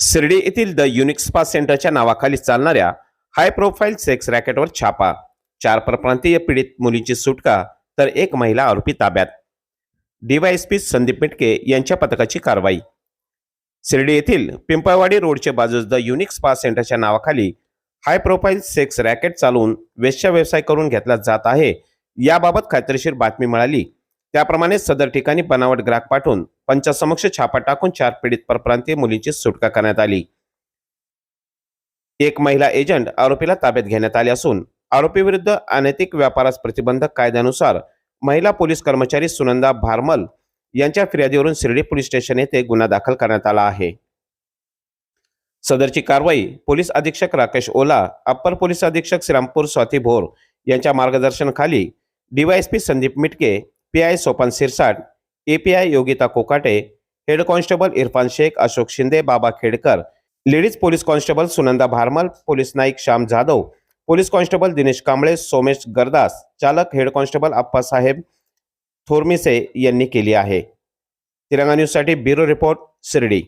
शिर्डी येथील the unique spa सेंटरच्या नावाखाली चालणाऱ्या हाय प्रोफाईल सेक्स रॅकेटवर छापा. चार परप्रांतीय पीडित मुलींची सुटका तर एक महिला आरोपी ताब्यात. डीवायएसपी संदीप मिटके यांच्या पथकाची कारवाई. शिर्डी येथील पिंपळवाडी रोडच्या बाजूस द युनिक स्पा सेंटरच्या नावाखाली हाय प्रोफाईल सेक्स रॅकेट चालवून वेश्या व्यवसाय करून घेतला जात आहे. याबाबत खात्रीशीर बातमी मिळाली. त्याप्रमाणे सदर ठिकाणी बनावट ग्राहक पाठवून पंचासमक्ष छापा टाकून चार पीडित परप्रांतीय मुलींची सुटका करण्यात आली. एक महिला एजंट आरोपीला ताब्यात घेण्यात आले असून आरोपीविरुद्ध अनैतिक व्यापारास प्रतिबंधक कायद्यानुसार महिला पोलीस कर्मचारी सुनंदा भारमल यांच्या फिर्यादीवरून शिर्डी पोलीस स्टेशन येथे गुन्हा दाखल करण्यात आला आहे. सदरची कारवाई पोलीस अधीक्षक राकेश ओला अप्पर पोलीस अधीक्षक श्रीरामपूर स्वाती भोर यांच्या मार्गदर्शनाखाली DYSP Sandeep Mitke P I Sopan Sirsat A P I Yogita Kokate head constable Irfan Shaikh Ashok Shinde Baba Khedkar ladies police constable Sunanda Bharmal police Naik Shyam Jadhav police constable Dinesh Kamble Somesh Gardas चालक head constable Appasaheb थोरमिसे यांनी केली आहे. तिरंगा न्यूजसाठी bureau report Shirdi.